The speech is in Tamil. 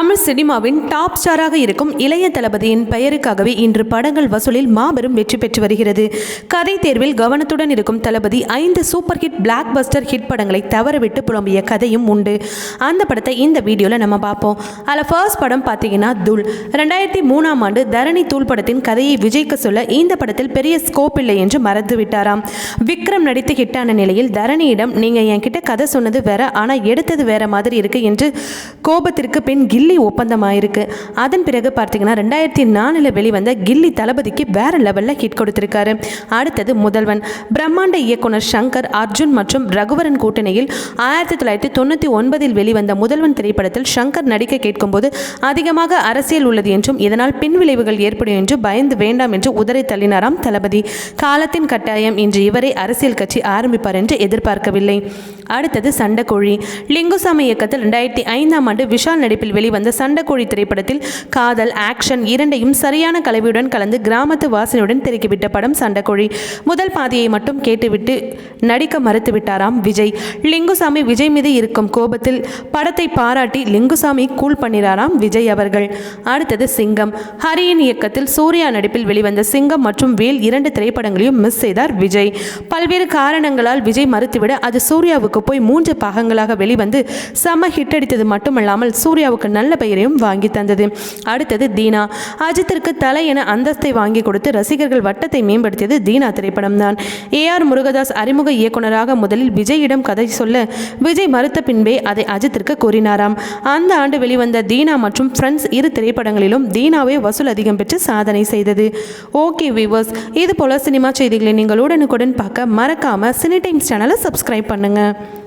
தமிழ் சினிமாவின் டாப் ஸ்டாராக இருக்கும் இளைய தளபதியின் பெயருக்காகவே இன்று படங்கள் வசூலில் மாபெரும் வெற்றி பெற்று வருகிறது. கதை தேர்வில் கவனத்துடன் இருக்கும் தளபதி ஐந்து super hit blockbuster hit படங்களை தவறவிட்டு புலம்பிய கதையும் உண்டு. அந்த படத்தை இந்த வீடியோவில் நம்ம பார்ப்போம். அதில் ஃபர்ஸ்ட் படம் பார்த்தீங்கன்னா தூள். ரெண்டாயிரத்தி மூணாம் ஆண்டு தரணி தூள் படத்தின் கதையை விஜய்க்கு சொல்ல இந்த படத்தில் பெரிய ஸ்கோப் இல்லை என்று மறந்து விட்டாராம். விக்ரம் நடித்து ஹிட்டான நிலையில் தரணியிடம் நீங்கள் என்கிட்ட கதை சொன்னது வேற ஆனால் எடுத்தது வேற மாதிரி இருக்கு என்று கோபத்திற்கு பின் கில்லி கில்லி ஒப்பந்தமாயிருக்கு. அதன் பிறகு பார்த்தீங்கன்னா ரெண்டாயிரத்தி நாலில் வெளிவந்த கில்லி தளபதிக்கு வேற லெவலில் ஹிட் கொடுத்திருக்காரு. அடுத்தது முதல்வன். பிரம்மாண்ட இயக்குனர் சங்கர் அர்ஜுன் மற்றும் ரகுவரன் கூட்டணியில் ஆயிரத்தி தொள்ளாயிரத்தி தொண்ணூற்றி ஒன்பதில் வெளிவந்த முதல்வன் திரைப்படத்தில் சங்கர் நடிக்க கேட்கும்போது அதிகமாக அரசியல் உள்ளது என்றும் இதனால் பின்விளைவுகள் ஏற்படும் என்று பயந்து வேண்டாம் என்று உதரை தள்ளினாராம் தளபதி. காலத்தின் கட்டாயம் இன்று இவரை அரசியல் கட்சி ஆரம்பிப்பார் என்று எதிர்பார்க்கவில்லை. அடுத்தது சண்டக்கோழி. லிங்குசாமி இயக்கத்தில் ரெண்டாயிரத்தி ஐந்தாம் ஆண்டு விஷால் நடிப்பில் வெளி வெளிவந்த சண்டக்கோழி திரைப்படத்தில் காதல் ஆக்ஷன் இரண்டையும் சரியான கலவையுடன் கலந்து கிராமத்து வாசனையுடன் திரைக்கிவிட்ட படம் சண்டக்கோழி. முதல் பாதியை மட்டும் கேட்டுவிட்டு நடிக்க மறுத்துவிட்டாராம் விஜய். லிங்குசாமி விஜய் மீது இருக்கும் கோபத்தில் படத்தை பாராட்டி லிங்குசாமி கூல் பண்ணிறாராம் விஜய் அவர்கள். அடுத்தது சிங்கம். ஹரியின் இயக்கத்தில் சூர்யா நடிப்பில் வெளிவந்த சிங்கம் மற்றும் வேல் இரண்டு திரைப்படங்களையும் மிஸ் செய்தார் விஜய். பல்வேறு காரணங்களால் விஜய் மறுத்துவிட அது சூர்யாவுக்கு போய் மூன்று பாகங்களாக வெளிவந்து செம ஹிட் அடித்தது மட்டுமல்லாமல் சூர்யாவுக்கு நல்ல பெயரையும் வாங்கி தந்தது. அடுத்தது தீனா. அஜித்திற்கு தலை என அந்தஸ்தை வாங்கி கொடுத்து ரசிகர்கள் வட்டத்தை மேம்படுத்தியது தீனா திரைப்படம் தான். ஏ ஆர் முருகதாஸ் அறிமுக இயக்குனராக முதலில் விஜயிடம் கதை சொல்ல விஜய் மறுத்த பின்பே அதை அஜித்திற்கு கூறினாராம். அந்த ஆண்டு வெளிவந்த தீனா மற்றும் ஃப்ரெண்ட்ஸ் இரு திரைப்படங்களிலும் தீனாவே வசூல் அதிகம் பெற்று சாதனை செய்தது. ஓகே வியூவர்ஸ் இது போல சினிமா செய்திகளை நீங்கள் உடனுக்குடன் பார்க்க மறக்காம சினி டைம்ஸ் சேனலை சப்ஸ்கிரைப் பண்ணுங்க.